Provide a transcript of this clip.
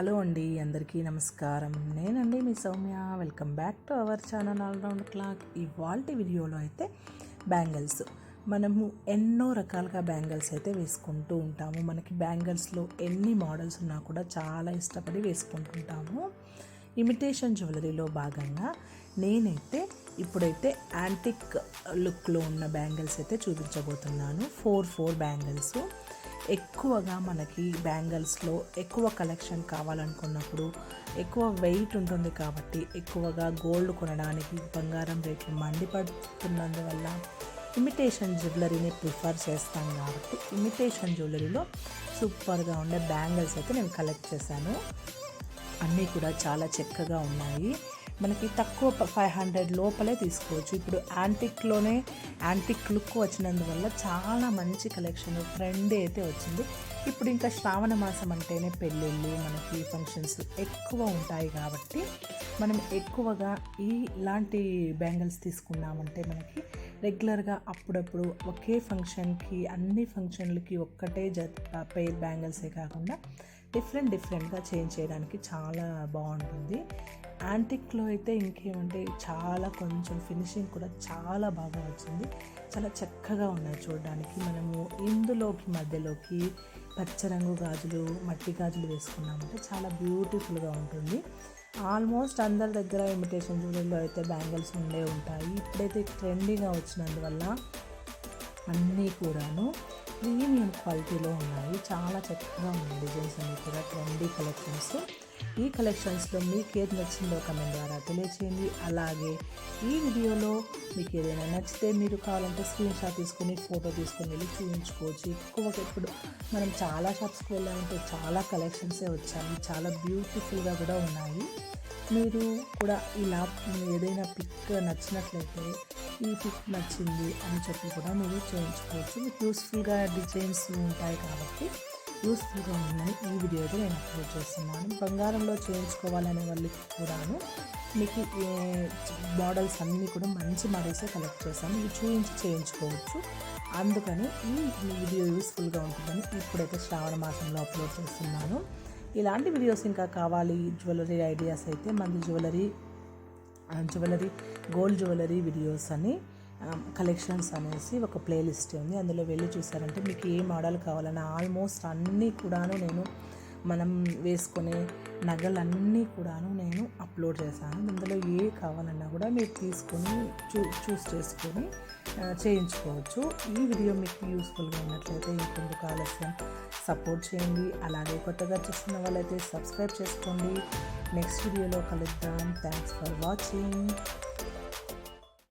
Hello అండి అందరికీ నమస్కారం. నేనండి మీ Soumya. Welcome back to our channel all round clock ఇవాల్టి వీడియోలో అయితే బ్యాంగిల్స్. మనము ఎన్నో రకాలుగా బ్యాంగిల్స్ అయితే వేసుకుంటూ ఉంటాము. మనకి బ్యాంగిల్స్లో ఎన్ని మోడల్స్ ఉన్నా కూడా చాలా ఇష్టపడి వేసుకుంటుంటాము. ఇమిటేషన్ జ్యువెలరీలో భాగంగా నేనైతే ఇప్పుడైతే యాంటిక్ లుక్లో ఉన్న బ్యాంగిల్స్ అయితే చూపించబోతున్నాను. Four four bangles. ఎక్కువగా మనకి బ్యాంగిల్స్లో ఎక్కువ కలెక్షన్ కావాలనుకున్నప్పుడు ఎక్కువ వెయిట్ ఉంటుంది కాబట్టి ఎక్కువగా గోల్డ్ కొనడానికి బంగారం రేట్లు మండిపడుతున్నందువల్ల ఇమిటేషన్ జ్యువెలరీని ప్రిఫర్ చేస్తాం కాబట్టి ఇమిటేషన్ జ్యువెలరీలో సూపర్గా ఉండే బ్యాంగిల్స్ అయితే నేను కలెక్ట్ చేశాను. అన్నీ కూడా చాలా చక్కగా ఉన్నాయి. మనకి తక్కువ ఫైవ్ హండ్రెడ్ లోపలే తీసుకోవచ్చు. ఇప్పుడు యాంటిక్లోనే యాంటిక్ లుక్ వచ్చినందువల్ల చాలా మంచి కలెక్షన్ ట్రెండ్ అయితే వచ్చింది. ఇప్పుడు ఇంకా శ్రావణ మాసం అంటేనే పెళ్ళిళ్ళు మనకి ఫంక్షన్స్ ఎక్కువ ఉంటాయి కాబట్టి మనం ఎక్కువగా ఈ ఇలాంటి బ్యాంగిల్స్ తీసుకున్నామంటే మనకి రెగ్యులర్గా అప్పుడప్పుడు ఒకే ఫంక్షన్కి అన్ని ఫంక్షన్లకి ఒక్కటే జ పెయిర్ బ్యాంగిల్సే కాకుండా డిఫరెంట్ డిఫరెంట్గా చేంజ్ చేయడానికి చాలా బాగుంటుంది. యాంటిక్లో అయితే ఇంకేమంటే చాలా కొంచెం ఫినిషింగ్ కూడా చాలా బాగా వచ్చింది చాలా చక్కగా ఉన్నాయి చూడడానికి. మనము ఇందులోకి మధ్యలోకి పచ్చరంగు గాజులు మట్టి గాజులు వేసుకున్నామంటే చాలా బ్యూటిఫుల్గా ఉంటుంది. ఆల్మోస్ట్ అందరి దగ్గర ఇమిటేషన్ జ్యువెలరీలో అయితే బ్యాంగిల్స్ ఉండే ఉంటాయి. ఇప్పుడైతే ట్రెండీగా వచ్చినందువల్ల అన్నీ కూడాను ప్రీమియం క్వాలిటీలో ఉన్నాయి. చాలా చక్కగా ఉన్నాయి డిజైన్స్ అన్ని కూడా. Trendy collections. ఈ కలెక్షన్స్లో మీకు ఏది నచ్చిందో కమెంట్ ద్వారా తెలియచేయండి. అలాగే ఈ వీడియోలో మీకు ఏదైనా నచ్చితే మీరు కావాలంటే స్క్రీన్ షాట్ తీసుకొని ఫోటో తీసుకొని వెళ్ళి చూపించుకోవచ్చు ఎక్కువగా ఇప్పుడు మనం చాలా షాప్స్కి వెళ్ళాలంటే చాలా కలెక్షన్సే వచ్చాయి. చాలా బ్యూటిఫుల్గా కూడా ఉన్నాయి. మీరు కూడా ఈ ల్యాబ్ ఏదైనా పిక్ నచ్చినట్లయితే ఈ పిక్ నచ్చింది అని చెప్పి కూడా మీరు చేయించుకోవచ్చు. మీకు యూస్ఫుల్గా డిజైన్స్ ఉంటాయి కాబట్టి యూస్ఫుల్గా ఉన్నాయి. ఈ వీడియోలో నేను అప్లోడ్ చేస్తున్నాను. బంగారంలో చేయించుకోవాలనే వాళ్ళకి కూడాను మీకు మోడల్స్ అన్నీ కూడా మంచి మోడల్సే కలెక్ట్ చేశాను. ఇవి చూపించి చేయించుకోవచ్చు. అందుకని ఈ వీడియో యూస్ఫుల్గా ఉంటుందని ఇప్పుడైతే శ్రావణ మాసంలో అప్లోడ్ చేస్తున్నాను. ఇలాంటి వీడియోస్ ఇంకా కావాలి. జ్యువెలరీ ఐడియాస్ అయితే మంది jewellery jewellery gold jewellery videos అని కలెక్షన్స్ అనేసి ఒక ప్లేలిస్ట్ ఉంది. అందులో వెళ్ళి చూసారంటే మీకు ఏ మోడల్ కావాలన్నా ఆల్మోస్ట్ అన్నీ కూడాను నేను మనం వేసుకునే నగలన్నీ కూడాను నేను అప్లోడ్ చేశాను. ఇందులో ఏ కావాలన్నా కూడా మీరు తీసుకొని చూ చూస్ చేసుకొని చేయించుకోవచ్చు. ఈ వీడియో మీకు యూస్ఫుల్గా ఉన్నట్లయితే ఇంకెందుకు ఆలస్యం సపోర్ట్ చేయండి. అలాగే కొత్తగా చూస్తున్న వాళ్ళైతే సబ్స్క్రైబ్ చేసుకోండి. నెక్స్ట్ వీడియోలో కలుద్దాం. Thanks for watching